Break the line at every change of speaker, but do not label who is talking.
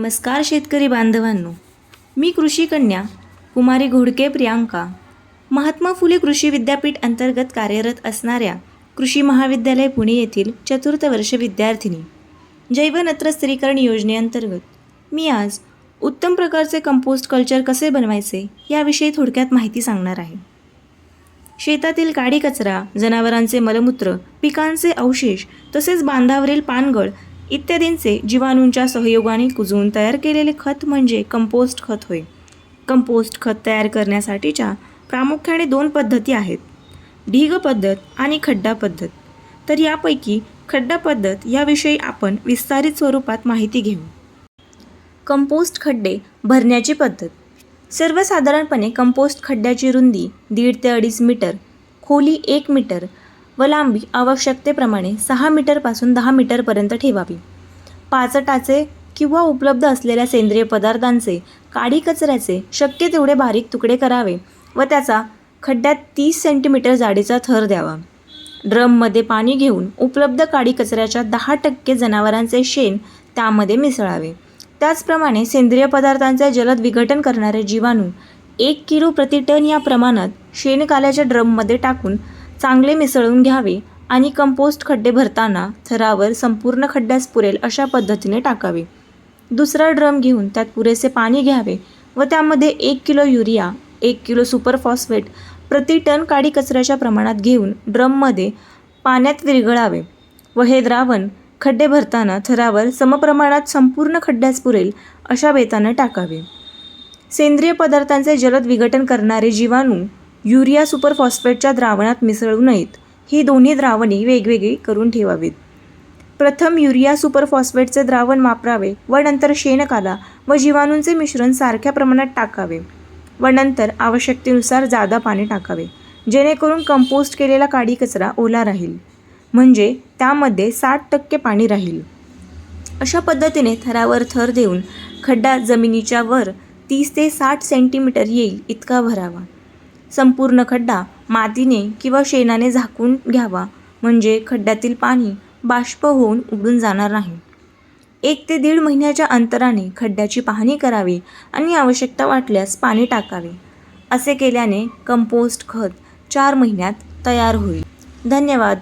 नमस्कार शेतकरी बांधवांनो. मी कृषी कन्या कुमारी घोडके प्रियांका. महात्मा फुले कृषी विद्यापीठ अंतर्गत कार्यरत असणाऱ्या कृषी महाविद्यालय पुणे येथील चतुर्थ वर्ष विद्यार्थिनी जैवनत्र स्थिरीकरण योजनेअंतर्गत मी आज उत्तम प्रकारचे कंपोस्ट कल्चर कसे बनवायचे याविषयी थोडक्यात माहिती सांगणार आहे. शेतातील काडी कचरा जनावरांचे मलमूत्र पिकांचे अवशेष तसेच बांधावरील पानगळ इत्यादींचे जीवाणूंच्या सहयोगाने कुजवून तयार केलेले खत म्हणजे कंपोस्ट खत होय. कंपोस्ट खत तयार करण्यासाठीच्या प्रामुख्याने दोन पद्धती आहेत. ढीग पद्धत आणि खड्डा पद्धत. तर यापैकी खड्डा पद्धत याविषयी आपण विस्तारित स्वरूपात माहिती घेऊ. कंपोस्ट खड्डे भरण्याची पद्धत. सर्वसाधारणपणे कंपोस्ट खड्ड्याची रुंदी दीड ते अडीच मीटर खोली एक मीटर व लांबी आवश्यकतेप्रमाणे सहा मीटरपासून दहा मीटरपर्यंत ठेवावी. पाचटाचे किंवा उपलब्ध असलेल्या सेंद्रिय पदार्थांचे काडी कचऱ्याचे शक्य तेवढे बारीक तुकडे करावे व त्याचा खड्ड्यात तीस सेंटीमीटर जाडीचा थर द्यावा. ड्रममध्ये पाणी घेऊन उपलब्ध काडी कचऱ्याच्या दहा टक्के जनावरांचे शेण त्यामध्ये मिसळावे. त्याचप्रमाणे सेंद्रिय पदार्थांचे जलद विघटन करणारे जीवाणू एक किलो प्रति टन या प्रमाणात शेणकाल्याच्या ड्रममध्ये टाकून चांगले मिसळून घ्यावे आणि कंपोस्ट खड्डे भरताना थरावर संपूर्ण खड्ड्यास पुरेल अशा पद्धतीने टाकावे. दुसरा ड्रम घेऊन त्यात पुरेसे पाणी घ्यावे व त्यामध्ये एक किलो युरिया एक किलो सुपर फॉस्फेट प्रति टन काडी कचऱ्याच्या प्रमाणात घेऊन ड्रममध्ये पाण्यात विरघळावे व हे द्रावण खड्डे भरताना थरावर समप्रमाणात संपूर्ण खड्ड्यास पुरेल अशा बेताने टाकावे. सेंद्रिय पदार्थांचे जलद विघटन करणारे जीवाणू युरिया सुपर फॉस्फेटच्या द्रावणात मिसळू नयेत. ही दोन्ही द्रावणे वेगवेगळी करून ठेवावीत. प्रथम युरिया सुपर फॉस्फेटचे द्रावण वापरावे व नंतर शेणकाला व जीवाणूंचे मिश्रण सारख्या प्रमाणात टाकावे व नंतर आवश्यकतेनुसार जादा पाणी टाकावे जेणेकरून कंपोस्ट केलेला काडी कचरा ओला राहील. म्हणजे त्यामध्ये साठ टक्के पाणी राहील. अशा पद्धतीने थरावर थर देऊन खड्डा जमिनीच्या वर तीस ते साठ सेंटीमीटर येईल इतका भरावा. संपूर्ण खड्डा मातीने किंवा शेणाने झाकून घ्यावा. म्हणजे खड्ड्यातील पाणी बाष्प होऊन उडून जाणार नाही. एक ते दीड महिन्याच्या अंतराने खड्ड्याची पाहणी करावी आणि आवश्यकता वाटल्यास पाणी टाकावे. असे केल्याने कंपोस्ट खत चार महिन्यात तयार होईल. धन्यवाद.